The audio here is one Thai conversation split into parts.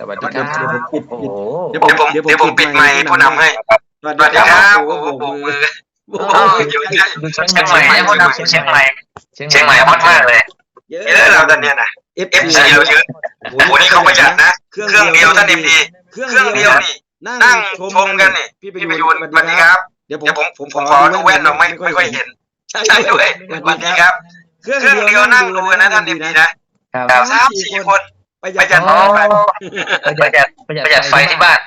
สวัสดีครับ โอ้เดี๋ยวผมเดี๋ยวผมปิดไมค์ผู้นำให้สวัสดีครับโอ้โหมืออยู่เชียงใหม่ผู้นำเชียงใหม่เชียงใหม่ฮอตมากเลยเยอะเราตอนเนี้ยนะเอฟซีเราเยอะโอ้โหนี่เขาประหยัดนะ เครื่องเดียวท่านเอ็มดีเครื่องเดียวนี่นั่งชมกันนี่พี่ไประยูนสวัสดีครับ เดี๋ยวผมผมผมขอดูแว่นเราไม่ไม่ค่อยเห็นใช่ด้วยสวัสดีครับ เครื่องเดียวนั่งดูนะท่านเอ็มดีนะครัสามสี่คน ประหยัดประหยัไฟประหยัดประหยัดไฟที่บ้าน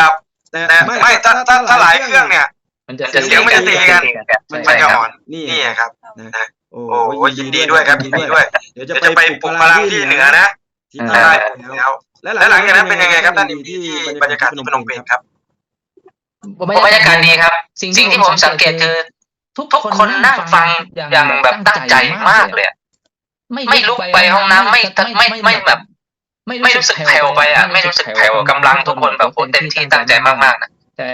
ครับ แต่ไม่ถ้าถ้าถ้าหลายเครื่องเนี่ย มันจะเสียงไม่จะตีกันมันจะอ่อนนี่นี่ครับโอ้ยยินดีด้วยครับยินดีด้วย เดี๋ยวจะไปปลุกพลังที่เหนือนะที่ใต้แล้วแล้วหลังจากนั้นเป็นยังไงครับท่านดิมที่บรรยากาศพนมเปญครับบรรยากาศดีครับ สิ่งที่ผมสังเกตคือ ทุกคนนั่งฟังอย่างแบบตั้งใจมากเลยไม่ลุกไปห้องน้ำไม่ไม่ไม่แบบ ไม่รู้สึกแผ่วไปอะ ไม่รู้สึกแผ่วกำลังทุกคนแบบโคตรเต็มที่ตั้งใจมากๆนะแต่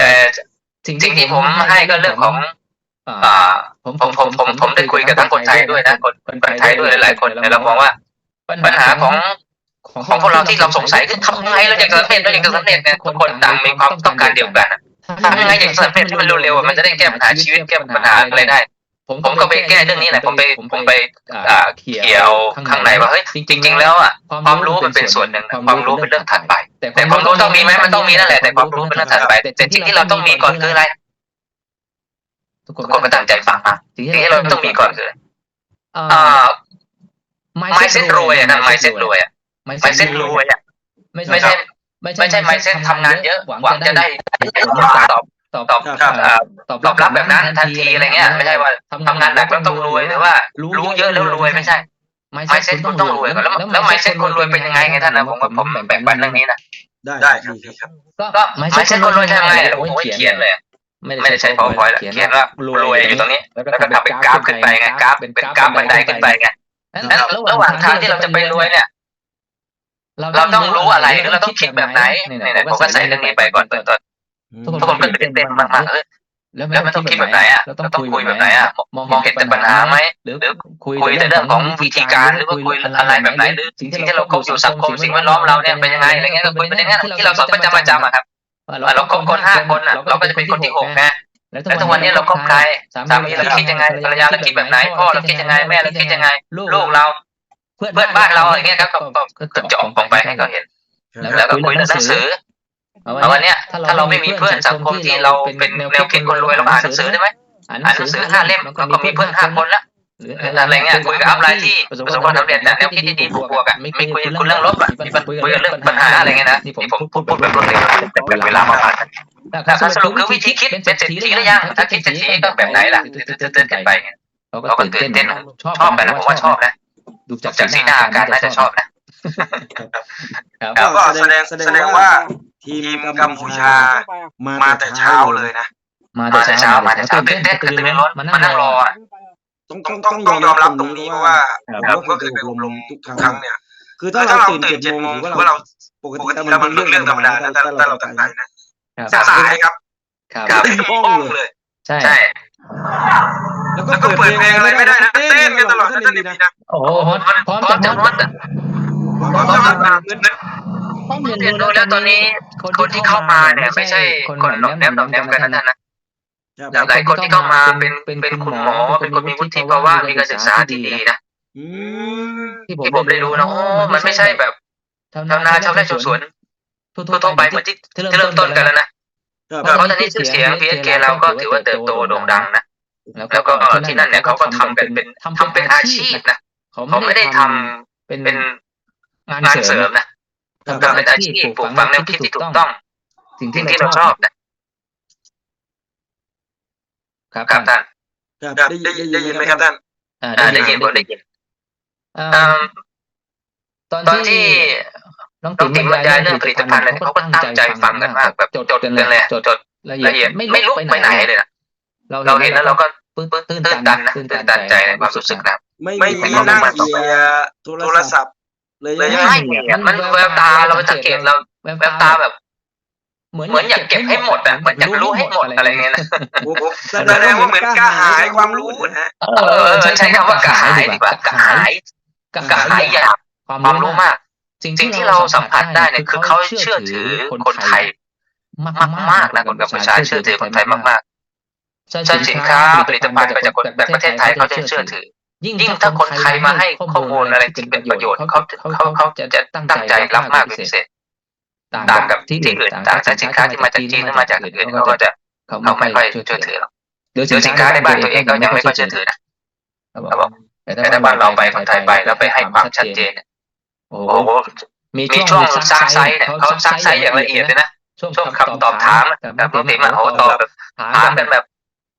สิ่งที่ผมให้ก็เรื่องของผมผมผมผมผมได้คุยกับทั้งคนไทยด้วยนะคนคนไทยด้วยหลายๆคนเรามองว่า ปัญหาของของพวกเราที่เราสงสัยคือทำไงเราอยากจะสำเร็จเราอยากจะสำเร็จเนี่ยทุกคนต่างมีความต้องการเดียวกันทำยังไงอยากสำเร็จให้มันเร็วๆมันจะได้แก้ปัญหาชีวิตแก้ปัญหาอะไรได้ ผมก็ไปแก้เรื่องนี้แหละผมไปผมไปเขียวข้างในว่าเฮ้ยจริง ๆ แล้วอะความรู้มันเป็นส่วนหนึ่งความรู้เป็นเรื่องถัดไป แต่ความรู้ต้องมีไหมมันต้องมีนั่นแหละแต่ความรู้เป็นเรื่องถัดไป แต่สิ่ที่เราต้องมีก่อนคืออะไรทุกคนก็ตั้งใจฟังมาสิ่งที่เราต้องมีก่อนคืออ่าไม่เซ็ตรวยอ่นะไม่เซ็ตรวยอะไม่เซ็ตรวยอะไม่ใช่ไม่ใช่ไม่ใช่ทำงานเยอะหวังจะได้ตอบ ตอบตอบรับตอบรับแบบนั้นทันทีอะไรเงี้ยไม่ใช่ว่าทำงานหนักแล้วต้องรวยหรือว่า รู้เยอะแล้วรวยไม่ใช่ไม่เซ็ตคุณต้องรวยแล้วแล้วไม่เซ็ตคนรวยเป็นยังไงไงท่านนะผมผมแบ่งปันเรื่องนี้นะได้ครับก็ไม่เซ็ตคนรวยใช่ไหมผมเขียนเลยไม่ได้ใช้ powerpoint เขียนว่ารวยอยู่ตรงนี้ แล้วก็ทำเป็นกราฟขึ้นไปไงกราฟเป็นกราฟบันไดขึ้นไปไงแล้วระหว่างทางที่เราจะไปรวยเนี่ย เราต้องรู้อะไรหรือเราต้องคิดแบบไหนเนี่ยผมก็ใส่เรื่องนี้ไปก่อนเต้น ทุกคนก็ตื่นเต้นมากๆเออแล้วมันต้องคิดแบบไหนอะแล้วต้องคุยแบบไหนอะมองเห็นแต่ปัญหาไหมหรือคุยแต่เรื่องของวิธีการหรือว่าคุยอะไรแบบไหนหรือสิ่งที่เราเข้าสู่สังคมสิ่งแวดล้อมเราเนี่ยเป็นยังไงอะไรเงี้ยก็คุยเป็นรื่อยที่เราสอนประจำประจำอะครับเราคบคนห้าคนอะเราก็จะเป็นคนที่หกไงแล้วทุกวันนี้เราก็ใครสามีเราคิดยังไงภรรยาเราคิดแบบไหนพ่อเราคิดยังไงแม่เราคิดยังไงลูกเรา เพื่อนบ้านเราอะไรเงี้ยครับก็จะออกไปให้เขาเห็นแล้วก็คุยเรื่องหนังสือ เมาวันนี้ถ้าเราไม่มีเพื่อนสังคมที่เราเป็นแนวคิดคนรวยเราอ่านหนังสือได้ไหมอ่านหนังสือห้าเล่มแล้วก็มีเพื่อนห้าคนละหรืออะไรเงี้ยคุยกับอัพไลที่ประสบความสำเร็จแต่แนวคิดที่ดีบวกๆอะไม่คุยคุณเรื่องลบอะมีคุยเรื่องปัญหาอะไรเงี้ยนะนี่ผมพูดพูดแบบรวดเร็วแบบเวลามาผ่านแต่สรุปคือวิธีคิดเป็นเศรษฐีหรือยังถ้าคิดเศรษฐีต้องแบบไหนล่ะตื่เต้นกันไปเราก็ตื่นเต้นชอบกันะผมว่าชอบนะดูจากสีหน้าการน่าจะชอบนะ ครับก็แสดงแสดงว่าทีมกัมพูชามาแต่เช้าเลยนะมาแต่เช้ามาแต่เช้าตื่นเต้นเต้นไปในรถมานั่งรอต้องต้องต้องยอมรับตรงนี้ว่าผมก็คือไปอบรมทุกครั้งเนี่ย คือถ้าเราตื่นเจ็ดโมงถือว่าเราปกติแล้วมันเรื่องเรื่องธรรมดาแต่แต่เราตื่นสายนะสายครับครับห้องเลย ใช่แล้วก็เปิดเพลงอะไรไม่ได้นะเต้นกันตลอดเต้นดีนะโอ้โหพร้อมจัดพร้อมจัด ผมต้องทำตามนั้นนะเรียนรู้แล้วตอนนี้คนที่เข้ามาเนี่ยไม่ใช่คนหลอกแนมหลอกแนมกันนั้นนะหลายคนที่เข้ามาเป็นเป็นคุณหมอเป็นคนมีวุฒิภาวะมีการศึกษาที่ดีนะที่ผมได้รู้นะโอ้มันไม่ใช่แบบทำนาชาวไร่ชาวสวนทั่วไปเหมือนที่ที่เริ่มต้นกันแล้วนะเพราะตอนนี้ชื่อเสียงพีเอสเคเราก็ถือว่าเติบโตโด่งดังนะแล้วก็ที่นั่นเนี่ยเขาก็ทำกันเป็นทำเป็นอาชีพนะเขาไม่ได้ทำเป็น มากกแบแบบบจจดดกันกันเลเลยยจดจดละละเอีเอียยดดไม่ไม่ลุลุกกไปไปไหไหนนเลเลยยนะนะเราเราเห็เห็นนแล้แล้ววเราเราก็ก็ตื้นตื้ตันนตันนะนะตื้นตื้ตันนตันใจใจในในความมคาวรู้รู้สึสึกกนะนะไม่ไม่มีมีหน้าหน้าเสียโทรโทรศัศัพพท์ท์ เลยเลยยังไม่เห็นมันแววตาเราสังเกตเราแววตาแบบ เหมือนเหมือนอยากเก็บให้หมดแบบเหมือนอยากรู้ให้หมดอะไรเงี้ยนะแสดงว่าเหมือนกล้าหายความรู้นะเออใช้คำว่ากระหายดีกว่ากระหายกระหายอยากความรู้มากสิ่งที่เราสัมผัสได้เนี่ยคือเขาเชื่อถือคนไทยมากมากนะคนกัมพูชาเชื่อถือคนไทยมากมากสินค้าผลิตภัณฑ์จากคนจากประเทศไทยเขาจะเชื่อถือ ยิ่งถ้าคนไทยมาให้ข้อมูลอะไรที่เป็นประโยชน์เขาเขาเขาจะตั้งใจรับมากเป็นพิเศษต่างกับที่อื่นต่างจากสินค้าที่มาจากจีนหรือมาจากอื่นเขาก็จะเขาไม่ค่อยเชื่อถือหรอกหรือสินค้าในบ้านตัวเองเขายังไม่ค่อยเชื่อถือนะครับแต่ถ้าบ้านเราไปคนไทยไปแล้วไปให้ความชัดเจนโอ้โหมีช่วงซากไซส์เนี่ยเขาซากไซส์อย่างละเอียดเลยนะช่วงคำตอบถามแบบปกติมันโอ้ตอบแบบถามกันแบบ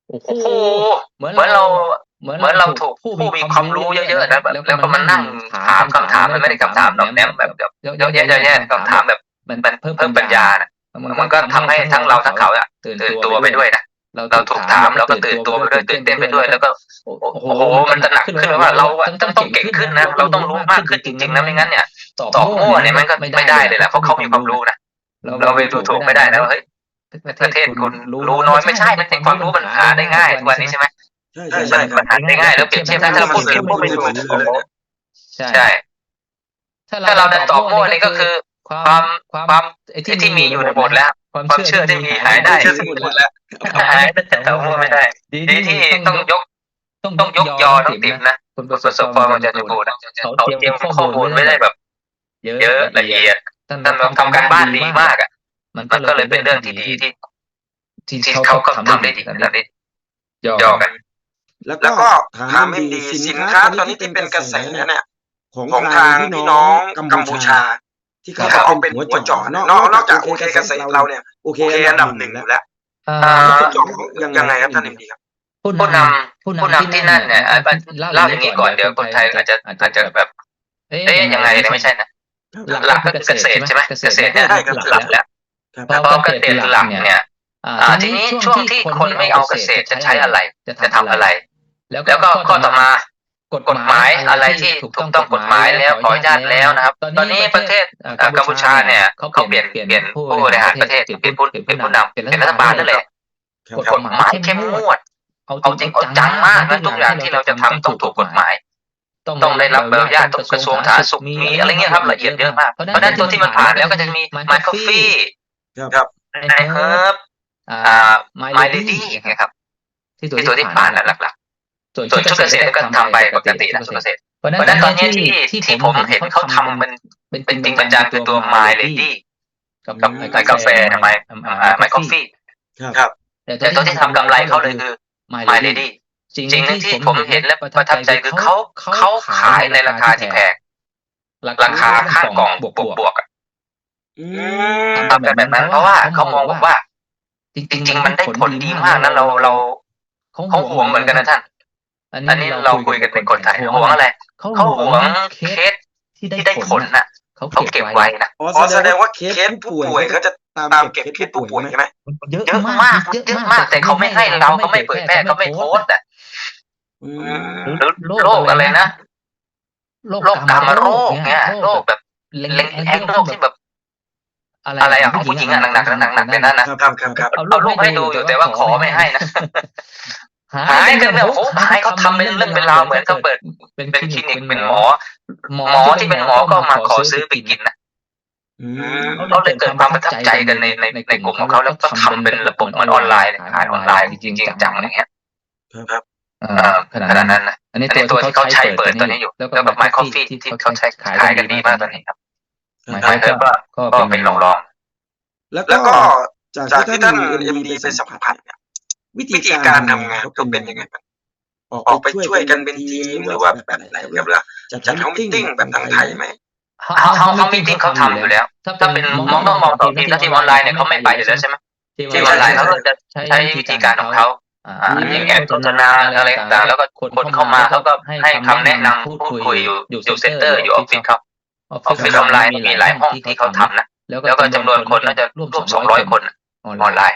โอ้โหเหมือนเรา เหมือนเราถูกผู้มีความรู้เยอะๆนะแบบแล้วก็มันนั่งถามคำถามมันไม่ได้คำถามแบบแนมแบบเยอะแยะเยแยะคำถามแบบมันเพิ่มปัญญานะมันก็ทำให้ทั้งเราทั้งเขาอะตื่นตัวไปด้วยนะเราถูกถามเราก็ตื่นตัวไปด้วยตื่นเต้นไปด้วย แล้วก็โอ้โหมันจะหนักขึ้นว่าเราต้องต้องเก่งขึ้นนะเราต้องรู้มากขึ้นจริงๆนะไม่งั้นเนี่ยตอบโง่เนี่ยมันก็ไม่ได้เลยแหละเพราะเขามีความรู้นะเราไปถูกถูกไม่ได้แล้วเฮ้ยประเทศคุณรู้น้อยไม่ใช่มันเป็นความรู้มัญหาได้ง่ายทุวันนี้ใช่ไหม ใช่ใช่บมันหาได้ง่ายแล้วเปรียบเทียบถ้าเราพูดเปรียบพวกเป็นตัใช่ถ้าเราดัตอบมั่วนี่ก็คือ ความความที่ที่มีอยู่ในบทแล้ว ความเชื่อที่มีหายได้ที่หมดแล้วหายแต่ตอบมั่วไม่ได้ดีที่ต้องยกต้องยกยอต้องติมนะคุณประสบความมันจะจะบูนะเขาเตรียมข้อมูลไม่ได้แบบ เยอะละเอียดท่านทำการบ้านดีมากอะ มันก็เลยเป็นเรื่องที่ดีที่ที่เขาทำได้ดีทำได้ยอกัน แล้วก็ทามให้ดีสินค้าตอนนี้ที่เป็นกระแสเนี่ยของทางพี่น้องกัมพูชา ที่เขาเป็นหัวจอนอกนอกจากโอเคกระแสเราเนี่ยโอเคอันดับหนึ่งอยู่แล้วยังไงครับท่านอิมดีครับผู้นำผู้นำที่นั่นเนี่ยเล่าอย่างนี้ก่อนเดี๋ยวคนไทยอาจจะอาจจะแบบ เอ๊ะยังไงไม่ใช่นะหลักก็เกษตรใช่ไหมเกษตรเนี่ยหลักแล้วพอเกษตรหลักเนี่ยทีนี้ช่วงที่คนไม่เอาเกษตรจะใช้อะไร จะทำอะไร แล้วก็ข้อต่อมากฎหมายอะไรที่ถูกต้องกฎหมายแล้วขออนุญาตแล้วนะครับ ตอนนี้ประเทศกัมพูชาเนี่ยเขาเปลี่ยนเปลี่ยนผู้บริหารประเทศเป็นผู้เป็นผู้นำเป็นรัฐบาลนั่นแหละกฎหมายเข้มงวดเอาจริงเอาจังมากนะทุกอย่างที่เราจะทำต้องถูกกฎหมาย ต้องได้รับใบอนุญาตต้องกระทรวงสาธารณสุขมีอะไรเงี้ยครับละเอียดเยอะมากเพราะนั้นตัวที่มันผ่านแล้วก็จะมีมายคอฟฟี่ครับไนเฮิร์บอ่าไมล์ดี้ไงครับที่ตัวที่ผ่านหลัก ส่วนๆส่วนชุดเกษตรก็ทำไปปกตินะชุดเกษตรเพราะฉะเพราะฉะนั้นตอนนี้ที่ที่ที่ผมเห็นเขาทำมันเป็นเป็นจริงเป็นจังคือตัวไมเลดี้กับกับไมกาแฟไมไมคอฟฟี่ครับ แต่ตัวที่ทำกำไรเขาเลยคือไมเลดี้สิ่งหนึ่งที่ผมเห็นและประทับใจคือเขาเขาขายในราคาที่แพงราคาค่ากล่องบวกบวกๆอะอืทำกันแบบนั้นเพราะว่าเขามองบอกว่า จริง ๆ มันได้ผลดีมากนะเราเราเขาห่วงเหมือนกันนะท่าน อันนี้เราคุยกันเป็นคนไทยห่วงอะไรเขาเขาห่ห่ววงงเคเคสสที่ที่ได้ได้ผผลลน่ะน่ะเขาเขาเก็เก็บบไว้ไว้นะอ๋ออ๋อแสแสดดงงว่าว่าเคเคสสผู้ผู้ป่ป่ววยยเขาเขาจะจะตาตามมเก็เก็บบเคเคสสผู้ผู้ป่ป่ววยยไหมใช่ไหมเยอะเยอะมามากกเยอะเยอะมามากกแต่แต่เขาเขาไม่ไม่ให้ให้เราเราเขาเขาไม่ไม่เผเผยยแพแพร่ร่เขาเขาไม่ไม่โพโพสสต์ต์อะอืมโรคโรคอะไรนะโรคโรคกามโรคเนี่เนี่ยยโรโรคคแบแบบบเล็งเล็งแอนแอนโรโรคคที่ที่แบแบบบอะไรอะไรอะของผู้หญิงอะหนักๆหนักๆเป็นนั่นนะครับครับครับครับเอารูปให้ดูอยู่แต่ว่าขอไม่ให้นะ หาหายยกักันนแบแบบบโอ้โอ้โหหายเขาทำเป็นเรื่องเป็นราวเหมือนเขาเปิด เป็นเป็นคลินิกเป็นหมอ หมหมออที่ที่เป็เป็นนหหมมออก็ก็มามาขขออซื้ซื้ออไปไปกิกินนนะอืมเขาเลยเกิดความประทับใจกันในในในกลุ่มของเขาแล้วก็ทำเป็นระบบเหมือนออนไลน์ขายออนไลน์จริงๆจังๆอะไรเงี้ยครับเอ่เอ่ออขนาดขนาดนั้นั้นนนะอันนี้อันนี้ตัตัววที่ที่เขาเขาใช้ใช้เปิเปิดดตัตัววนี้นี้ออยู่ยู่แล้แล้ววก็ก็ไมไมค์ค์คคออฟฟฟี่ฟี่ที่ที่เขาเขาใช้ใช้ขายขายกักันนดีดีมามากกตตออนนนี้นี้ครับไมครับค์คอฟแล้วก็ก็ก็ก็เป็เป็นนรรอองงรองแล้วแล้วก็ก็จากจากที่ที่ท่าท่านนเอ็เอ็มมดีดีไปไปสัสัมมผัผัสสเนี่ย วิวิธีธีกาการรทำทำงางานนเขาเขาเป็เป็นนยัยังงไงไงออกออกไปไปช่ช่ววยยกักันนเป็เป็นนทีทีมมหหรืรืออว่าว่าแบแบบบไหไหนนคครัรับบจัดจัดทำทำมิมิททติ้ติ้งงแบแบบบทาทางงไทไทยยไหมเขาเขาเขามีติ้งเขาทำอยู่แล้ว ถ้าเป็นมองต้องมองต่อทีมถ้าทีมออนไลน์เนี่ยเขาไม่ไปอยู่แล้วใช่ไหมทีมออนไลน์เขาก็จะใช้วิธีการของเขาอ่าอ่าอย่างแอดโฆษณาอะไรต่างๆแล้วก็คนเข้ามาเขาก็ให้คำแนะนำพูดคุยอยู่อยู่เซ็นเตอร์อยู่ออฟฟิศเขาออฟออฟฟิศออนไลน์มีหลายห้องที่เขาทำนะแล้วแล้วก็จำนวนคนน่าจะร่วมสองร้อยคนออนออนไลไ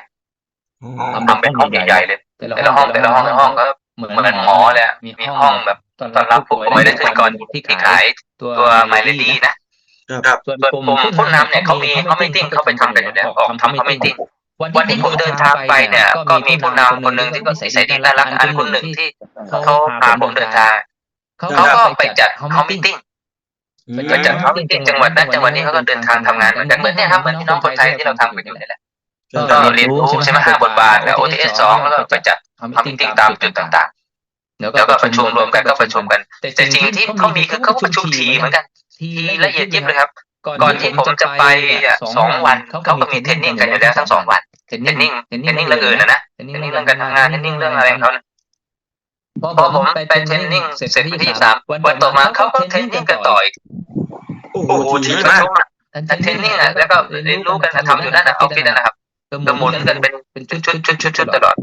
ลน์น์ทำเป็นห้องใหญ่ๆเลยแต่แต่ละห้องแต่ละห้องแต่ละห้องก็เหมือนเหมือนหมอเลยอะมีห้องแบบต้อนรับผู้ป่วยและพิธีกรที่ขายตัวไมเลดี้นะครับส่วนส่วนกลุ่มกลุ่มผู้ผู้นำนำเนี่เนี่ยยเขาเขามีมีเขาเขาไม่ไม่ติ้ติ้งงเขาเขาไปไปทำทำกักันนออยู่ยู่แล้แล้ววออออกกทำทำเขาเขาไม่ไม่ติ้ติ้งงวัวันนที่ที่ผผมมเดิเดินนทาทางงไปไปเนี่เนี่ย ย ก็ก็มีมีผู้ผู้นำนำคคนนหหนึ่นึ่งงที่ที่ก็ก็นินิสัสัยยดีดีน่าน่ารัรักกอัอันนคคนนหหนึ่นึ่งงที่ที่เขาเขาพาพาผผมมเดิเดินนทาทางงเขาเขาก็ก็ไปไปจัจัดดเขาเขามีมีติ้งติ้งอืม ก็จัดเขาจริงๆจังหวัดนั้นจังหวัดนี้เขาก็เดินทางทำงานเหมือนกันเหมือนเนี่ยครับเหมือนพี่น้องคนไทยที่เราทำกันอยู่นี่แหละครับ ก็เรียนรู้ใช่ไหมห้าบทบาทแล้ว OTS สองแล้วก็ไปจัดทำมิ팅ตามจุดต่างๆ แล้วก็ประชุมรวมกันก็ประชุมกัน แต่จริงๆที่เขามีคือเขาประชุมทีเหมือนกัน ทีละเอียดยิบเลยครับ ก่อนที่ผมจะไปอะสองวันเขาก็มีเทรนนิ่งกันอยู่แล้วทั้งสองวันเทรนนิ่งเทรนนิ่งเรื่องอื่นนะนะเทรนนิ่งเรื่องการทำงานเทรนนิ่งเรื่องอะไรของเขานะพอผมไปเทรนนิ่งเสร็จวันที่สามวันต่อมาเขาก็เทรนนิ่งกันต่ออีกโอ้โหโอ้โหทีทีมากมากแต่เทรนนิ่งอะแล้วก็เรียนรู้กันทำอยู่นั่นนะออฟฟิศนั่นนะครับ ก็หมุนกันเป็นเป็นชุดชุดชุดชุดชุดตลอด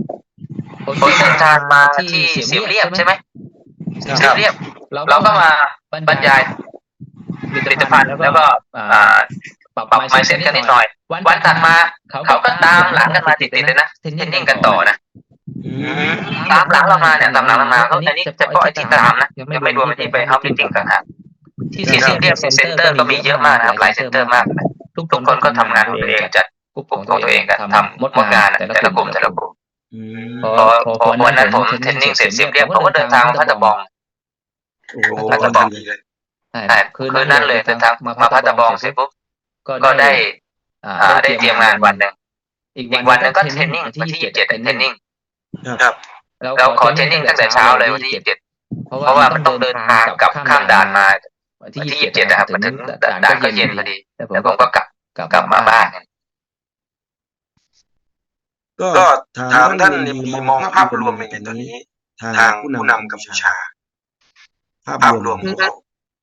ผมเดินทางมาที่เสียมเรียบใช่ไหมเสียมเรียบเราก็มาบรรยายผลิตภัณฑ์แล้วก็อ่าปรับไมเซ็ตกันนิดหน่อย วันถัดมาเขาก็ตามหลังกันมาติดๆเลยนะเทรนนิ่งกันต่อนะอือืมมตามหลังเรามาเนี่ยตามหลังเรามาเขาอันนี้เฉพาะไอ้ที่ตามนะยังไม่รวมไอ้ที่ไปเฮาส์มิ팅ต่างหากที่เสียมเรียบเซ็นเตอร์ก็มีเยอะมากนะครับหลายเซ็นเตอร์มากนะทุกคนก็ทำงานของตัวเองจัด กลุ่มของตัวเองกันทำหมดงานอะแต่ละกลุ่มแต่ละกลุ่มอืมพอพอวันนั้นผมเทรนนิ่งเสร็จเสียมเรียบเขาก็เดินทางมาพัทบองโอ้โหพัทบองดีเลยใช่คืนนั้นเลยเดินทางมาพัทบองเสร็จปุ๊บก็ได้อ่าได้เตรียมงานวันหนึ่งอีกวันหนึงก็เทรนนิ่งวันที่ยี่สิบเจ็ดเทรนนิ่งครับเราขอเทรนนิ่งตั้งแต่เช้าเลยวันที่ยี่สิบเจ็ดเพราะว่ามันต้องเดินทางกลับข้ามด่านมาวันที่ยี่สิบเจ็ดนะครับมาถึงด่านก็เย็นพอดีแล้วผมก็กลับกลับมาบ้าน ก็ก็ถาถามมท่าท่านนมีมีมมอองงภาภาพพรรววมมในในตตออนนนี้นี้ ทางทางผู้ผู้นำนำกักัมมพูพูชาชา ภาพภารพวรมวม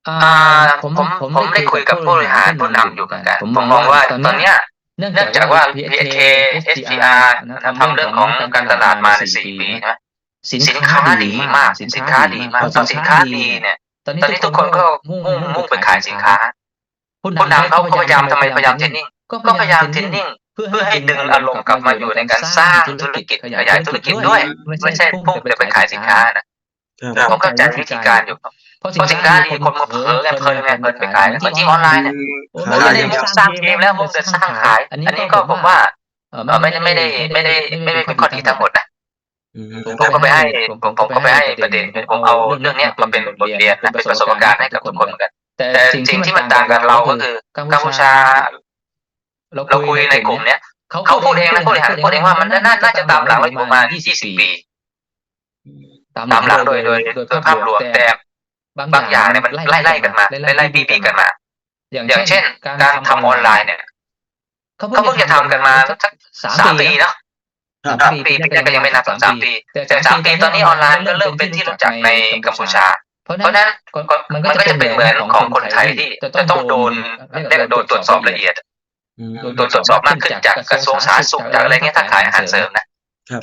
อ่าผมผมผมได้คุยกับผู้บริหารผู้นำอยู่เหมือนกัน ผมมองว่าตอนเนี้ยเนื่องจากว่า PHK SPR นะทำเรื่องของการตลาดมาในสี่ปีนะสินค้าดีมาก สินค้าดีมากพอสินค้าดีเนี่ย ตอนนี้ทุกคนก็มุ่งมุ่งไปขายสินค้าผู้นำเขาก็พยายามทำไมพยายามเทรนนิ่งก็พยายามเทรนนิ่งเพื่อให้ดึงอารมณ์กลับมาอยู่ในการสร้างธุรกิจขยายธุรกิจด้วย ไม่ใช่พุ่งแต่ไปขายสินค้านะครับผมเข้าใจวิธีการอยู่ครับเพราะสินค้าดีคนมาเผลอกันเพลินไงเพลินไปขายเหมือนที่ออนไลน์เนี่ยขาไม่ยได้อย่างมุ่เดียวงสร้างทีมแล้วมุ่งแต่สร้างขาย อันนี้ก็ผมว่าเอ่อไม่ได้ไม่ได้ไม่ได้ไม่ได้เป็นข้อดีทั้งหมดนะอืมผมก็ไปให้ผมผมก็ไปให้ประเด็นผมเอาเรื่องเนี้ยมาเป็นบทเรียนนะเป็นประสบการณ์ให้กับทุกคนเหมือนกัน แต่สิ่งที่มันต่างกับเราก็คือกัมพูชา เราคุยในกลุ่มเนี้ยเขาพูดเองนะผู้บริหารพูดเองว่ามันน่าน่าจะตามหลังเราอยู่ประมาณ20ปีตามหลังโดยโดยโดยภาพรวมแต่บางอย่างเนี่ยมันไล่ไล่กันมาไล่ไล่ปีปีกันมา อย่างเช่น การทำออนไลน์เนี่ยเขาเพิ่งจะทำกันมาสักสามปีเนาะครับสามปีปีแรกก็ยังไม่นับสามปี แต่สามปีตอนนี้ออนไลน์ก็เริ่มเป็นที่รู้จักในกัมพูชา เพราะฉะนั้นมันก็จะเป็นเหมือนของคนไทยที่จะต้องโดนเรียกว่าโดนตรวจสอบละเอียดอืม โดนตรวจสอบมากขึ้นจากกระทรวงสาธารณสุขจากอะไรเงี้ยถ้าขายอาหารเสริมนะ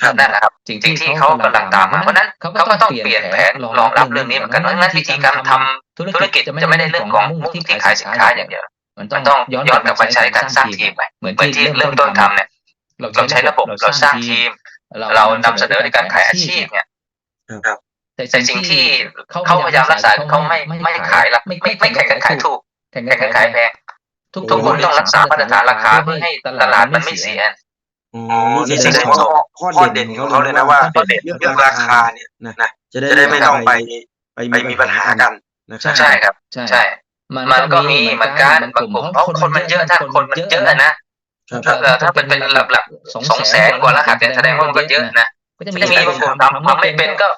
ครับนั่นแหละครับสิ่งที่เขากำลังตามมาเพราะฉะนั้นเขาก็ต้องเปลี่ยนแผนรองรับเรื่องนี้เหมือนกันเพราะฉะนั้นวิธีการทำธุรกิจจะไม่ได้เรื่องของมุ่งที่ขายสินค้าอย่างเดียวมันต้องย้อนกลับมาใช้การสร้างทีมใหม่เหมือนที่เริ่มต้นทำเนี่ยเราใช้ระบบเราสร้างทีม เรานำเสนอในการขายอาชีพเนี่ยครับแต่สิ่งที่เขาพยายามรักษาเขาไม่ไม่ขายละไม่ไม่แข่งกันขายถูกแข่งกันขายแพง ทุกทุกคนต้องรักษามาตรฐานราคาเพื่อให้ตลาดมันไม่เสียอ๋ออ๋อนี่นี่แสแสดดงงว่าว่าข้อข้อเด่เด่นนขขอองงเขาเขาเลเลยยนะนะว่าว่าเรื่องราคาเนี่ยนะนะจะได้จะได้ไม่ต้องไปไปไปมีปัญหากันนะครับใช่ครับ ใช่ มันก็มีเหมือนกันบางกลุ่มเพราะคนมันเยอะถ้าคนมันเยอะนะครับถ้าถ้าเป็นเป็นหลักหลักสองแสนกว่ารหัสเนี่ยแสดงว่ามันก็เยอะนะก็จะมีบางกลุ่มทำทำไม่เป็นก็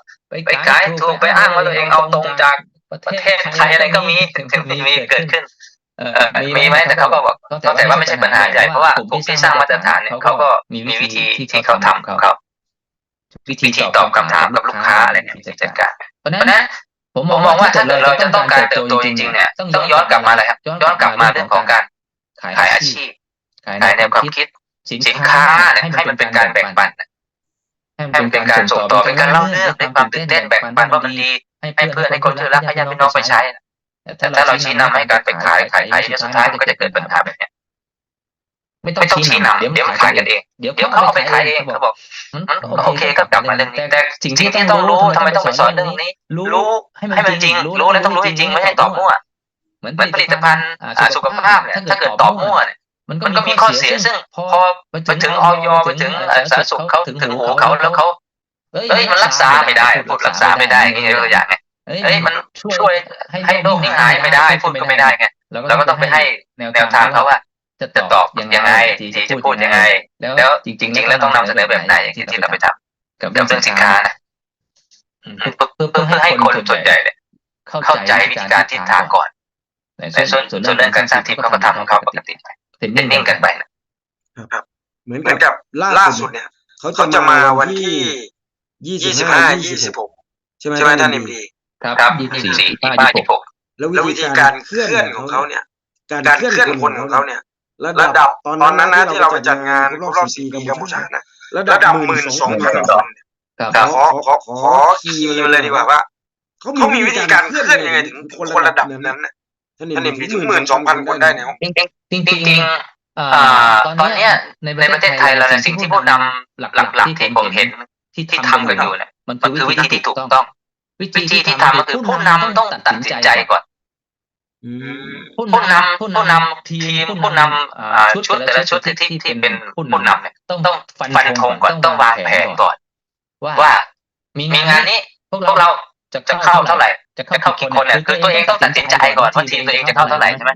ไปขายถูกไปอ้างว่าตัวเองเอาตรงจากประเทศไทยอะไรก็มีมีมีเกิดขึ้น เออมีไหมแต่เขาก็บอกเขาแต่ว่าไม่ใช่ปัญหาใหญ่เพราะว่ากลุ่มที่สร้างมาตรฐานเนี่ยเขาก็มีวิธีที่เขาทำของเขาวิธีตอบคำถามกับลูกค้าอะไรเนี่ยจัดการเพราะฉะนั้นผมมองว่าถ้าเกิดเราจะต้องการเติบโตจริงๆเนี่ยต้องย้อนกลับมาอะไรครับย้อนกลับมาเรื่องของการขายอาชีพขายแนวความคิดสินค้าเนี่ยให้มันเป็นการแบ่งปันให้มันเป็นการส่งต่อเป็นการเล่าเรื่องในความตื่นเต้นแบ่งปันว่ามันดีให้เพื่อนให้คนที่รักให้ญาติพี่น้องไปใช้ แต่ถ้าเราชี้นำให้การไปขายขายขายสุดท้ายมันก็จะเกิดปัญหาแบบเนี้ยไม่ต้องชี้นำเดี๋ยวมันขายกันเองเดี๋ยวเขาเอาไปขายเองเขาบอกโอเคก็กลับมาเรื่องนี้แต่สิ่งที่ต้องรู้ทำไมต้องไปสอนเรื่องนี้รู้ให้มันจริงรู้แล้วต้องรู้จริงไม่ให้ตอบมั่วเหมือนผลิตภัณฑ์สุขภาพเนี่ยถ้าเกิดตอบมั่วเนี่ยมันก็มีข้อเสียซึ่งพอไปถึงออยไปถึงสาธารณสุขเขาถึงหูเขาแล้วเขาเอ้ยมันรักษาไม่ได้พูดรักษาไม่ได้อย่าง เอ้มันช่วยให้โรคนี้หายไม่ได้พูดก็ไม่ได้ไงเราก็ต้องไปให้แนวทางเขาว่าจะตอบยังไงจะพูดยังไง แล้วจริง ๆ แล้วต้องนำเสนอแบบไหนอย่างที่เราไปทำกับเรื่องสินค้านะเพื่อเพื่อให้คนสนใจเนี่ยเข้าใจวิธีการทิศทางก่อนในส่วนส่วนเรื่องการสร้างทีมเขาก็ทำของเขาปกติเต้นิ่งกันไปนะครับ เหมือนกับล่าสุดเนี่ย เขาจะมาวันที่ยี่สิบห้ายี่สิบหกใช่ไหมท่านอิมดี ครับยี่สิบสี่ป้ายยี่สิบหกแล้ววิธีการเคลื่อนของเขาเนี่ย การเคลื่อนคนของเขาเนี่ยระดับตอนนั้นนะที่เราจัดงานรอบสี่ปีกัมพูชานะระดับหมื่นสองพันดคนขอขอขอคีย์เลยดีกว่าว่าเขามีวิธีการเคลื่อนยังไงถึงคนระดับนั้นนะท่านเห็นมีถึงหมื่นสองพันคนได้เนี่ยจริงจริงตอนนี้ในประเทศไทยเราเสิ่งที่ผู้นำหลักๆที่ผมเห็นที่ทำกันอยู่เนี่ยมันคือวิธีที่ถูกต้อง วิธีที่ทำก็คือผู้นำต้องตัดสินใจก่อนผู้นำผู้นำทีมผู้นำชุดแต่ละชุดที่ที่เป็นผู้นำเนี่ยต้องฟันธงก่อนต้องวางแผนก่อน ว่ามีงานนี้พวกเราจะเข้าเท่าไหร่ จะเข้ากี่คนเนี่ยคือตัวเองต้องตัดสินใจก่อนว่าทีมตัวเองจะเข้าเท่าไหร่ใช่ไหม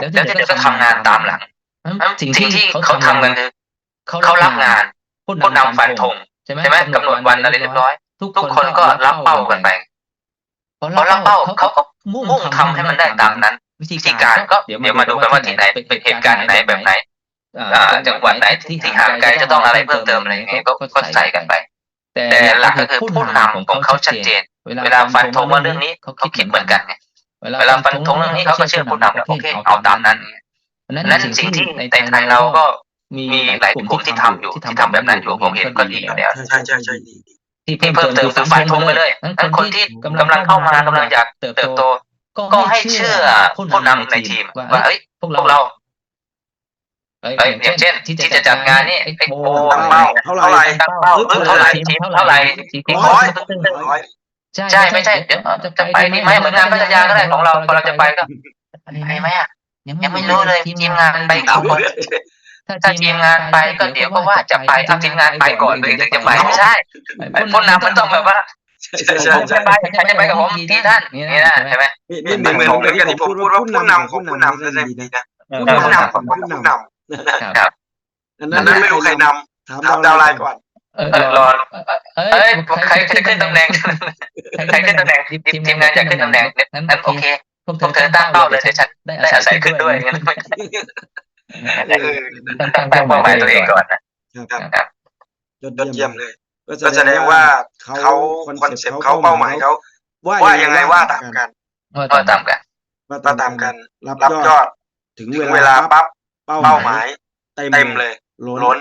แล้วที่เด็ก็ทำงานตามหลังสิ่งที่เขาทำกันคือเขารับงานผู้นำฟันธงใช่ไหมกำหนดวันอะไรเรียบร้อย ทุกคนก็รับเป้ากันไปเพราะรับเป้าเขาก็มุ่งทำให้มันได้ตามนั้น วิธีการก็เดี๋ยวมาดูกันว่าที่ไหนเป็นเหตุการณ์ไหนแบบไหนจังหวัดไหนที่ห่างไกลจะต้องอะไรเพิ่มเติมอะไรเงี้ยก็ใส่กันไป แต่หลักก็คือพูดนำของเขาชัดเจน เวลาฟันธงว่าเรื่องนี้เขาคิดเหมือนกันไงเวลาฟันธงเรื่องนี้เขาก็เชื่อพูดนำแล้วโอเคเอาตามนั้นนั่นสิ่งที่ในไทยเราก็มีหลายกลุ่มที่ทำอยู่ที่ทำแบบนั้นอยู่ผมเห็นก็ดีอยู่แล้วใช่ใช่ใช่ดี ที่เพิ่มเติมหรือฟันธงไปเลยทั้นคนที่กำลังเข้ามากำลังอยากเติบโต ก็ให้เชื่อผู้นำในทีมว่าเอ้ยพวกเราเอ้ยอย่างเช่น ที่จะจัดงานนี่ไอ้โบตั้งเป้าเท่าไหร่ตั้งเป้าเท่าไหร่ทีมเท่าไหร่ทีมร้อยใช่ไม่ใช่เดี๋ยวจะไปนี่ไหมเหมือนงานพัทยาก็ได้ของเราพอเราจะไปก็ไปไหมอะยังไม่รู้เลยทีมงานไปกี่คน ถ้าทีมงานไปก็เดี๋ยวก็ว่าจะไปเอาทีมงานไปก่อนตัวเองถึงจะไปไม่ใช่ไอ้ผู้นำมันต้องแบบว่าใช่ใช่ผมจะไปใครจะไปกับผมกี่ท่านนี่นะใช่ไหมนี่นี่เหมือนเหมือนกันที่ผมพูดว่าผู้นำของผู้นำนั่นเองดีนะผู้นำของผู้นำครับอันอันั้นนนั้นไม่รู้ใครนถามำถามดาวไลน์ก่อนเออรอเอ้ยใครจะขึ้นตำแหน่งใครขึ้นตำแหน่งทีมงานอยากขึ้นตำแหน่งนั้นโอเคพวกเธอตั้งเป้าเลยเดี๋ยวฉันได้อาศัยขึ้นด้วยงั้น เออต้องตั้งเป้าหมายตัวเองก่อนนะครับยอดเยี่ยมเลยก็แสดงว่าเขาคอนเซ็ปต์เขาเป้าหมายเขาว่ายังไงว่าตามกันว่าตามกันว่าตามกัน รับยอด ถึงเวลาปั๊บเป้าหมายเต็มเลยล้น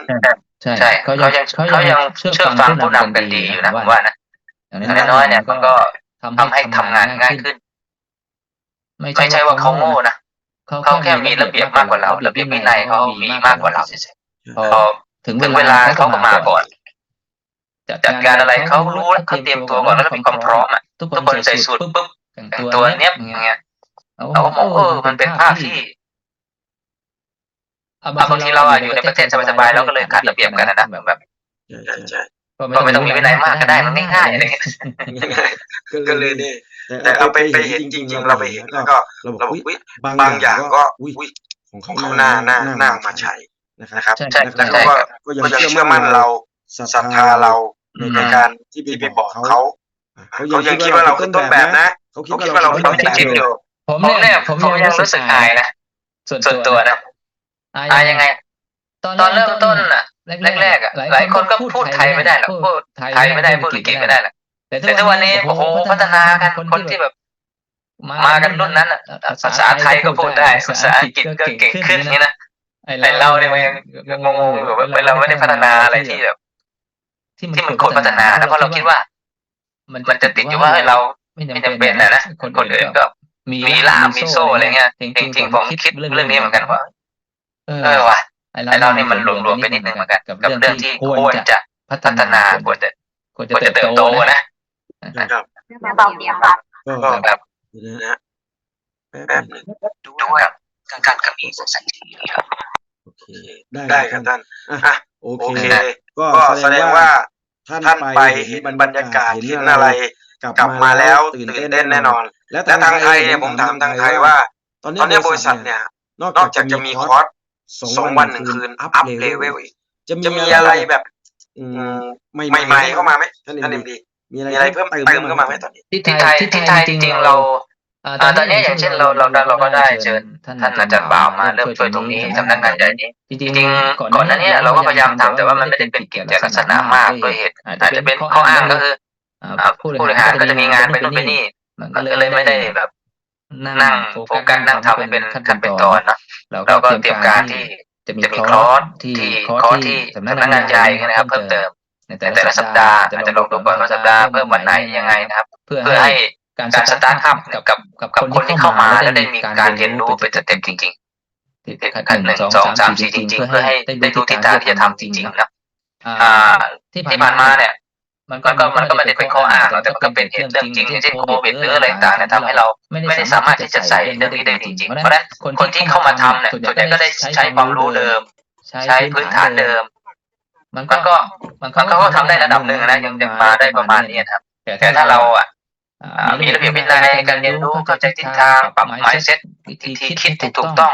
ใช่เขายังเขายังเชื่อฟังผู้นำกันดีอยู่นะผมว่านะอย่างน้อยๆเนี่ยมันก็ทำให้ทำงานง่ายขึ้น ไม่ใช่ว่าเขาโง่นะ เขาแค่มีระเบียบมากกว่าเรา ระเบียบวินัยเขามีมากกว่าเราเฉยๆพอถึงเวลาเขาก็มาก่อนจัดการอะไรเขารู้แล้วเขาเตรียมตัวก่อนแล้วมีความพร้อมอะทุกคนใส่สูตรปุ๊บแต่งตัวเนี้ยอย่างเงี้ยเราก็มองเออมันเป็นภาพที่บางทีเราอะอยู่ในประเทศสบายๆเราก็เลยขาดระเบียบกันนะนะแบบใช่ใช่ใช่ก็ไม่ต้องมีวินัยมากก็ได้มันง่ายๆอะไรเงี้ยก็เลยนี่แต่ แต่เราเราไปไปไปไปเห็เห็นนจจริริงงๆๆเราเราไปไปเห็เห็นนแล้แล้ววก็ก็เราบอกเราบอกอุ๊ยอุ๊ยบางบางอย่างก็อุ้ยอุ๊ยของของเขาเขาหหน้าน้าหหน้าน้าหหน้าน้ามามาใช้ใช้นะครับใช่ใช่นะคแต่รับเขาก็ก็ยังก็ยังเชื่เชื่ออมั่มั่นนเราเราศรัทศรัทธาธาเราเราในในกาการรที่ที่ไปไปบบออกกเขาเขาเขาเขายัยังงคิคิดดว่าว่าเราเราคือคือต้ต้นนแบแบบบนะนะเขาคิดเขาว่าคิดเราว่าเราคือเป็นต้ต้นนแบแบบบผมเนี่ยผมยังรู้สึกอายนะส่วนส่วนตัวนะอายยังไง ตอนเริ่มต้นอะแรกๆอะหลายคนก็พูดไทยไม่ได้หรอกพูดไทยไม่ได้พูดอังกฤษไม่ได้หรอก แต่ทุกวันนี้โอ้โหพัฒนากันคนที่แบบ มากันรุ่นนั้นอะภาษาไทยก็พูดได้ภาษาอังกฤษก็เก่งขึ้นนี่นะไอเราเนี่ยมันยังงงๆอยู่แบบเราไม่ได้พัฒนาอะไรที่แบบที่มันควรพัฒนานะเพราะเราคิดว่า มันจะติดอยู่ว่าเฮ้ยเราไม่จำเป็นนะนะคนอื่นก็มีล่ามมีโซ่อะไรเงี้ยจริงๆผมคิดเรื่องนี้เหมือนกันว่าเออว่ะไอเรานี่มันหลวมๆไปนิดนึงเหมือนกันกับเรื่องที่ควรจะพัฒนาควรจะควรจะเติบโตนะ นครับแเบาเสียงครับก็แบบนะฮะแป๊บหนึ่งด้วยการการกับมีสัญชีโอเคได้ครับท่านอะโอเค ก็แสดงว่าท่านไปเห็นบรรยากาศเห็นอะไรกลับมาแล้วตื่นเต้นแน่นอนและทางไทยเนี่ยผมถามทางไทยว่าตอนนี้บริษัทเนี่ยนอกจากจะมีคอร์สสองวันหนึ่งคืนอัพเลเวลอีกจะมีอะไรแบบอืมใหม่ๆเข้ามาไหมท่านท่นเอ็มดี มีอะไรเพิ่มเติมเข้ามาไหมตอนนี้ที่ไทยที่ไทยจริงเราตอนนี้อย่างเช่นเราเราเราก็ได้เชิญท่านอาจารย์บ่าวมาเริ่มช่วยตรงนี้สำนักงานใหญ่นี้จริงก่อนหน้านี้เราก็พยายามทำแต่ว่ามันไม่ได้เป็นเกิจลักษณะมากด้วยเหตุอาจจะเป็นข้ออ้างก็คือผู้บริหารก็จะมีงานไปนู่นไปนี่ก็เลยไม่ได้แบบนั่งโฟกัสนั่งทำให้เป็นขั้นเป็นตอนเนาะเราก็เตรียมการที่จะมีคอร์สที่คอร์สที่สำนักงานใหญ่นะครับเพิ่มเติม ในแต่ละสัปดาห์อาจจะลงดูก่อนว่าสัปดาห์เพิ่มวันไหนยังไงนะครับ เพื่อให้การสตาร์ทอัพกับกับคนที่เข้ามาแล้วได้มีการเรียนรู้เป็นเต็ปจริงๆติดขั้นหนึ่งสองสามสี่จริง ๆ เพื่อให้ได้รู้ทิศทางที่จะทำจริงๆนะที่ผ่านมาเนี่ยมันก็มันก็ไม่ได้เป็นข้ออ้างแต่ก็เป็นเหตุเรื่องจริงเช่นโควิดหรืออะไรต่างๆทำให้เราไม่ได้สามารถที่จะใส่เรื่องนี้ได้จริงๆเพราะฉะนั้นคนที่เข้ามาทำเนี่ยส่วนใหญ่ก็ได้ใช้ความรู้เดิม ใช้พื้นฐานเดิม มันก็มันก็มัาทำได้ระดับหนึ่งนะยังยังมาได้ประมาณนี้ครับ แต่ถ้าเราอะมีระเบียบวินัยการเรียนรู้เข้าใจทิศทางปรับหมายเซ็ตวิธีคิดถูกต้อง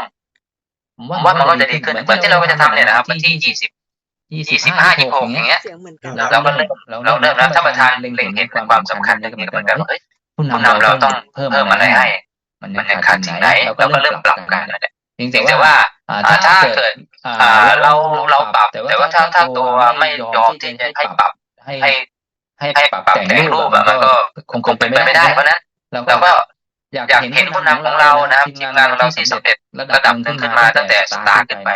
ผมว่ามันก็จะดีขึ้นเหมือนที่เราก็จะทำเนี่ยนะครับวันที่ยี่สิบยี่สิบห้ายี่หกอย่างเงี้ยเราก็เริ่มเราเริ่มแล้วถ้าประธานเล็งเห็นความสำคัญเรื่องนี้ก็เหมือนกันเฮ้ยผู้นำเราต้องเพิ่มอะไรให้ มันยังขาดสิ่งไหนเราก็เริ่มปรับกันนั่นแหละจริงแต่ว่าถ้าเกิด อ่าเราเราปรับ แต่ว่าถ้าถ้าตัวไม่ยอมที่จะให้ปรับให้ให้ให้ปรับแต่งรูปแบบมันก็คงคงเป็นไปไม่ได้เพราะนั้นเราก็อยากเห็นผู้นำของเรานะครับทีมงานเราที่สำเร็จระดับหนึ่งขึ้นมาตั้งแต่สตาร์ทขึ้นไป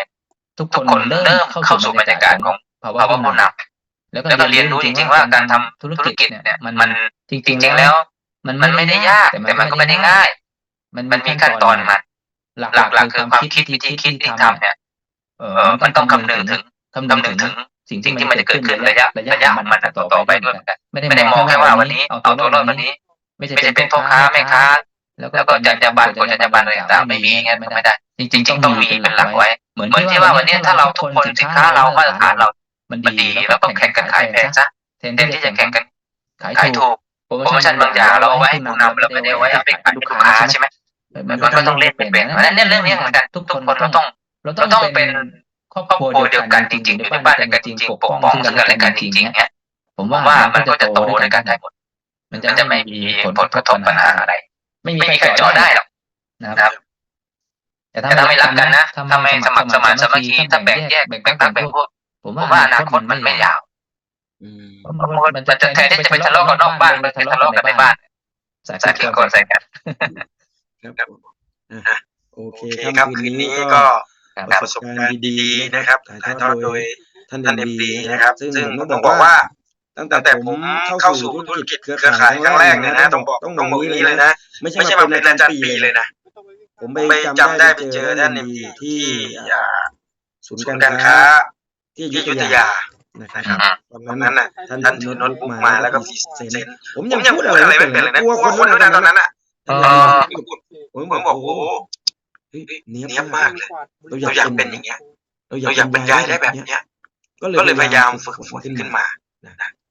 ทุกคนเริ่มเข้าสู่บรรยากาศของภาวะผู้นำแล้วก็เรียนรู้จริง ๆ ว่าการทำธุรกิจเนี่ยมันจริง ๆ แล้ว มันมันไม่ได้ยากแต่มันก็ไม่ได้ง่าย มันมีขั้นตอนมันหลักๆคือความคิดวิธีคิดที่ทำเนี่ย ออมันต้องคำนึงถึงคำนึงถึงสิ่งที่มันจะเกิดขึ้นระยะระยะมันต่อไปด้วยกันไม่ได้มองแค่ว่าวันนี้เอาตัวรอดวันนี้ ไม่ใช่เป็นพ่อค้าแม่ค้าแล้วก็จัรยาบรรณกฎจัรยาบรรณอะไรต่างไม่มีงี้นไม่ได้ จริงจริงต้องมีเป็นหลักไว้ เหมือนที่ว่าวันนี้ถ้าเราทุกคนสินค้าเรามาตรฐานเรา มันดีแล้วก็แข่งกันขายแพงซะแทนที่จะแข่งกันขายถูกโปรโมชั่นบางอย่างเราเอาไว้ให้ผู้นำแล้วไม่ได้ไว้ให้เป็นลูกค้าใช่ไหมมันก็ต้องเล่นเป็นแบบนั้นเรื่องนี้เหมือนกันทุกคนก็ต้อง เราต้องเป็นครอบครัวเดียวกันจริงๆเป็นบ้านเดียวกันจริงๆปกป้องซึ่งกันและกันจริงๆเนี้ยผมว่ามันก็จะโตด้วยกันได้หมดมันจะไม่มีผลกระทบปัญหาอะไร ไม่มีใครจอได้หรอกนะครับแต่ถ้าไม่รักกันนะถ้าไม่สมัครสมานสมัคคีถ้าแบ่งแยกแบ่งแบ่งแบ่งพวกผมว่าอนาคตมันไม่ยาวมันจะแทนที่จะไปทะเลาะกันนอกบ้านไปทะเลาะกันในบ้านใสาธิตก่อนใส่กันโอเคครับคืนนี้ก็ แบบประสบการณ์ดีๆนะครับถ่ายทอดโดยท่านเอ็มดีนะครับ ซึ่งต้องบอกว่าตั้งแต่ผมเข้าสู่ธุรกิจเครือข่ายครั้งแรกนี่นะต้องบอกต้องบอกนี้เลยนะ ไม่ใช่มาเป็นอาจารยปีเลยนะผมไปจำได้ไปเจอท่านเอ็มดีที่ศูนย์การค้าที่ยุธยานะครับตอนนั้นน่ะท่านท่านถือโน้ตบุ๊กมาแล้วก็พรีเซนผมยังพูดอะไรไม่เป็นเลยนะกลัวคนนู้นตอนนั้นอะผมบอกโอ้ เนี้ยมากเลยเราอยากเป็นอย่างเงี้ยเราอยากบรรยายได้แบบเนี้ยก็เลยพยายามฝึกฝนขึ้นมา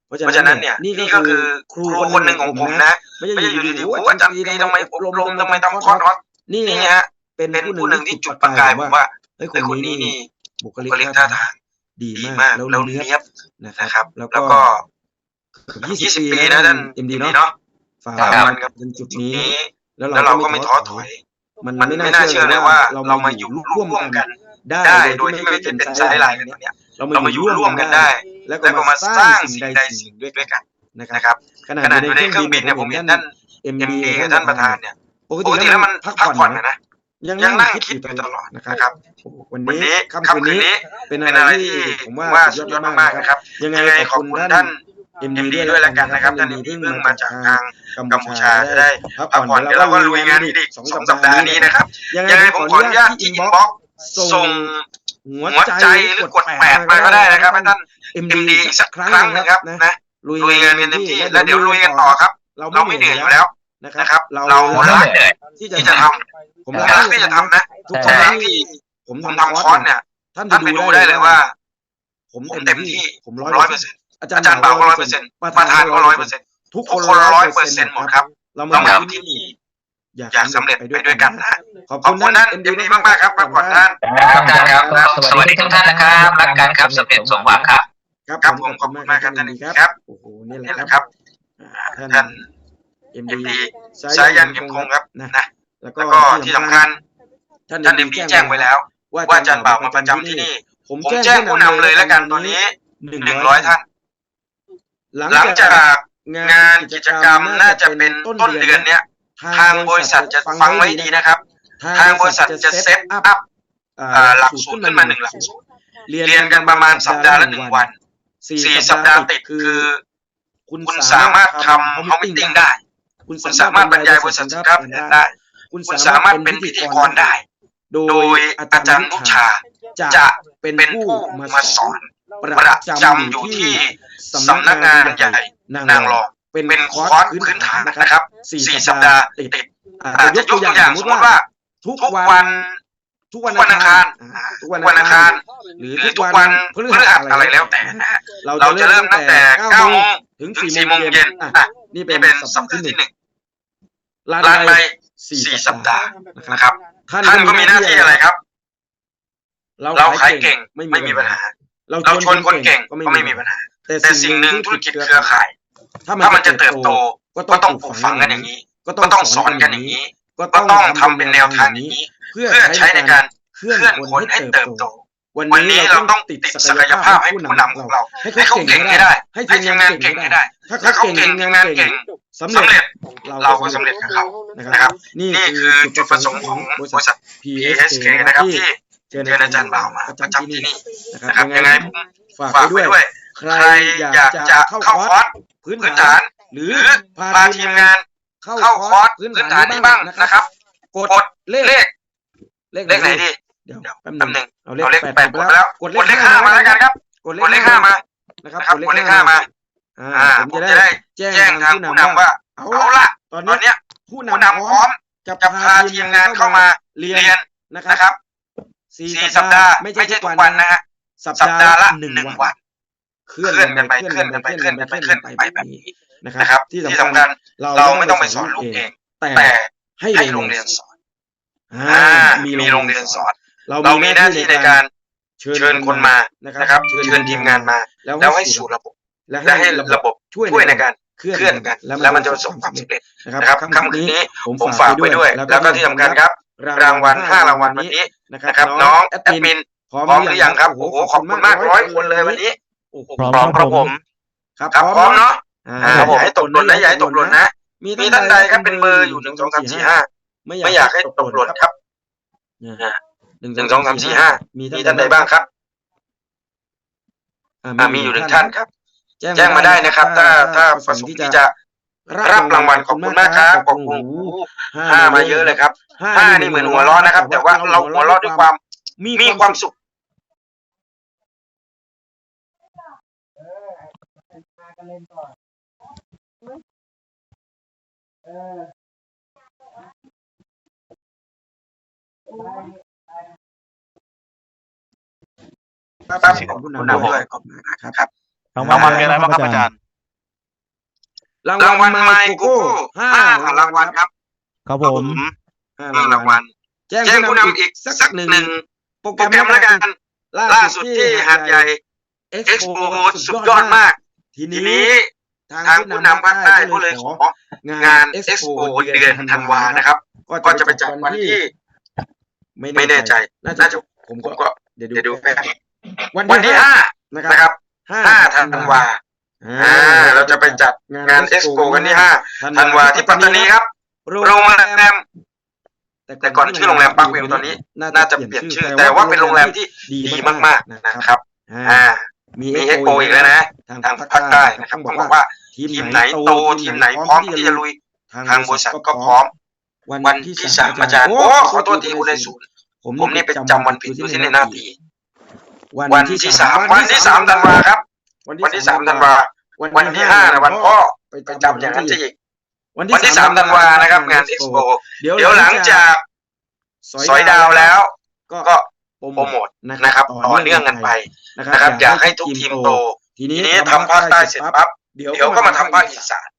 เพราะฉะนั้นเนี่ยนี่ก็คือครูคนหนึ่งของผมนะไม่ใช่อยู่ดีๆว่าอาจารย์ปีทำไมอบรมทำไมทำคอร์สนี่ฮะเป็นผู้หนึ่งที่จุดประกายผมว่าไอ้คนนี้นี่บุคลิกท่าทางดีมากแล้วเนี้ยนะครับ แล้วก็ยี่สิบปีนะท่านเอ็มดีเนาะฝ่ามันกับจนจุดนี้ แล้วเราก็ไม่ท้อถอย มันไม่น่าเชื่อเลยว่า เรามาอยู่ร่วมกัน ได้โดยที่ไม่จะเป็นสายลายกันเนี่ยเรามาอยู่ร่วมกันได้ แล้วก็มาสร้างสิ่งใดสิ่งด้วยกันนะครับขนาดอยู่ในเครื่องบินเนี่ยผมเห็นท่านเอ็มบีกับท่านประธานเนี่ยปกติแล้วมันพักผ่อนนะยังนั่งคิดอยู่ตลอดนะครับ วันนี้ค่ำคืนนี้เป็นอะไรที่ผมว่าสุดยอดมากนะครับ ยังไงขอบคุณท่าน ยินดีด้วยแล้วกันนะครับท่านที่เพิ่งมาจากทางกัมพูชาจะได้พักผ่อนเดี๋ยวเราก็ลุยงานอีกสองสัปดาห์นี้นะครับยังไงผมขออนุญาตที่อินบ็อกส่งหัวใจหรือกดแปดมาก็ได้นะครับให้ท่านเอ็มดีอีกสักครั้งนะครับนะลุยงานเต็มที่แล้วเดี๋ยวลุยกันต่อครับ เราไม่เหนื่อยอยู่แล้วนะครับ เรารักที่จะทำผมรักที่จะทำนะทุกครั้งที่ผมทำคอร์สเนี่ยท่านไปดูได้เลยว่า ผมเต็มที่ผมร้อยเปอร์เซ็นต์ อาจารย์เบาก็ร้อยเปอร์เซ็นต์ประธานก็ร้อยเปอร์เซ็นต์ทุกคนร้อยเปอร์เซ็นต์หมดครับเรามาอยู่ที่นี่อยากสำเร็จไปด้วยกันนะขอบคุณท่านเอ็มดีมากมากครับขอบคุณท่านครับอาจารย์ครับ สวัสดีทุกท่านนะครับรักกันครับสำเร็จสมหวังครับ ครับผมขอบคุณมากครับท่านนี้ครับโอ้โหนี่แหละครับท่านเอ็มดีสายันเข็มคงครับนะแล้วก็ที่สำคัญท่านเอ็มดีแจ้งไว้แล้ว ว่าอาจารย์บ่ามาประจำที่นี่ ผมแจ้งผู้นำเลยแล้วกันตอนนี้หนึ่งร้อยท่าน หลังจากงานกิจกรรมน่าจะเป็นต้นเดือนเนี้ยทางบริษัทจะฟังไว้ดีนะครับ ทางบริษัทจะเซตอัพหลักสูตรขึ้นมาหนึ่งหลักสูตรเรียนกันประมาณสัปดาห์ละหนึ่งวันสี่สัปดาห์ติดคือคุณสามารถทำฮ o m ติ้งได้ คุณสามารถบรรยายบริษัทสินค้าได้ คุณสามารถเป็นพิธีกรได้ โดยอาจารย์นุชาจะเป็นผู้มาสอน ประจำอยู่ที่สำนักงานใหญ่นางรองเป็นคอร์สพื้นฐานนะครับสี่สัปดาห์ติดอาจจะยกตัวอย่างสมมติว่า ทุกวันทุกวันอังคารทุกวันอังคารหรือทุกวันพฤหัสอะไรแล้วแต่นะฮะเราจะเริ่มตั้งแต่เก้าโมงถึงสี่โมงเย็นนี่เป็นสัปดาห์ที่หนึ่งลานไปสี่สัปดาห์นะครับ ท่านก็มีหน้าที่อะไรครับ เราขายเก่งไม่มีปัญหา เราชนคนเก่งก็ไม่มีปัญหาแต่สิ่งหนึ่งธุรกิจเครือข่าย ถ้ามันจะเติบโตก็ต้องปลูกฝังกันอย่างนี้ ก็ต้องสอนกันอย่างนี้ ก็ต้องทำเป็นแนวทางางนี้ เพื่อใช้ในการเคลื่อนคนให้เติบโตวันนี้เราต้องติดศักยภาพให้ผู้นำของเรา ให้เขาเก่งให้ได้ ให้ทีมงานเก่งให้ได้ ถ้าเขาเก่งทีมงานเก่งสำเร็จเราก็สำเร็จกับเขานะครับ นี่คือจุดประสงค์ของบริษัท PSK นะครับที่ เชิญอาอจาจารย์บ่าวมาประจำที่นี่นะครับยังไงฝากไว้ด้วยใครอยากจะเข้าคอร์สพื้นฐานหรือพาทีมงานเข้าคอร์สพื้นฐานนี้บ้างนะครับกดเลเลขเลขไหนดีเดี๋ยวแป๊บหนึ่งเอาเลขแปดไปแล้วกดเลเลขขห้ามาแล้วกันครับกดเลเลขขห้ามานะครับกดเลขห้ามาผมจะได้แจ้งทางผู้นำว่าเอาละตอนนี้ผู้นำพร้อมจะพาทีมงานเข้ามาเรียนนะครับ สี่สัปดาห์ไม่ใช่ทุกวันนะฮะสัปดาห์ละหนึ่งวันเคลื่อนกันไปเคลื่อนกันไปเคลื่อนกันไปเคลื่อนไปแบบนี้นะครับ ที่สำคัญเราไม่ต้องไปสอนลูกเอง แต่ให้โรงเรียนสอนมีโรงเรียนสอน เรามีหน้าที่ในการเชิญคนมานะครับ เชิญทีมงานมา แล้วให้สู่ระบบ และให้ระบบช่วยในการเคลื่อนกัน แล้วมันจะประสบความสำเร็จนะครับคำนี้ผมฝากไว้ด้วย แล้วก็ที่สำคัญครับ รางวัลห้ารางวัลวันนี้นะครับ น้องแอดมินพร้อมหรือยังครับโอ้โหขอบคุณมากร้อยคนเลยวันนี้พร้อมครับผม ครับพร้อมเนาะครับผมให้ตกหล่นนะอย่าให้ตกหล่นนะมีท่านใดครับเป็นมืออยู่หนึ่งสองสามสี่ห้าไม่อยากให้ตกหล่นครับหนึ่งสองสามสี่ห้ามีท่านใดบ้างครับมีอยู่หนึ่งท่านครับ แจ้งมาได้นะครับ ถ้าถ้าประสงค์ที่จะ รับรางวัลขอบคุณมากครับขอบคุณห้ามาเยอะเลยครับห้านี่เหมือนหัวล้อนะครับ แต่ว่าเราหัวล้อด้วยความมีความสุขกันเล่นก่นเออครับขอบคุณนะครับขอบคุณนะครับรางวัลมีอะไรบ้างครับอาจารย์ รางวัลไมไค์กโก้ห้ารารางวัลครับครับผม ห้ารางวัลแจ้งผู้นำอีกสัสักหนึ่งงโปรโแกรมแล้วกันล่าสุดที่หาดใหญ่ญ่เอ็กซ์โปสุดยอดมากทีนี้ทางผู้นำภาคใต้ก็เลยของางานนเอ็กเซ์โปเดือนธันวานะครับ ก็จะไปจัจัดวันที่ไม่แน่ใจน่าจะผมก็เดี๋ยวดูแฟนวันที่5ห้านะครับบห้าธันวา อ่าเราจะไปจัดงานเอ็กซ์โปกันที่ห้าธันวาที่ปัตตานีครับโรงแรมแต่ก่อนชื่อโรงแรมปักเวลตอนนี้ น่าจะเปลี่ยนชื่อ แต่ว่าเป็นโรงแรมที่ดีมากๆนะครับ อ่า มีเอ็กโปอีกแล้วนะ ทางภาคใต้นะครับผมบอกว่า ทีมไหนโตทีมไหนพร้อมที่จะลุย ทางบริษัทก็พร้อม วันที่สามอาจารย์โอ้ขอโทษทีคุณในศูนย์ผมนี่ไปจำวันผิดดูที่ในหน้าตีวันที่สามวันที่สามธันวาครับ วันที่สามธันวาวันที่ห้านะวันพ่อไปจำอย่างนั้นจะอีก วันที่สามธันวานะครับ งานเอ็กซ์โปเดี๋ยวหลังจากสอยดาวแล้ว ก็โปรโมทนะครับต่อเนื่องกันไปนะครับ อยากให้ทุกทีมโต ทีนี้ทำภาคใต้เสร็จปั๊บเดี๋ยวก็มาทำภาคอีสาน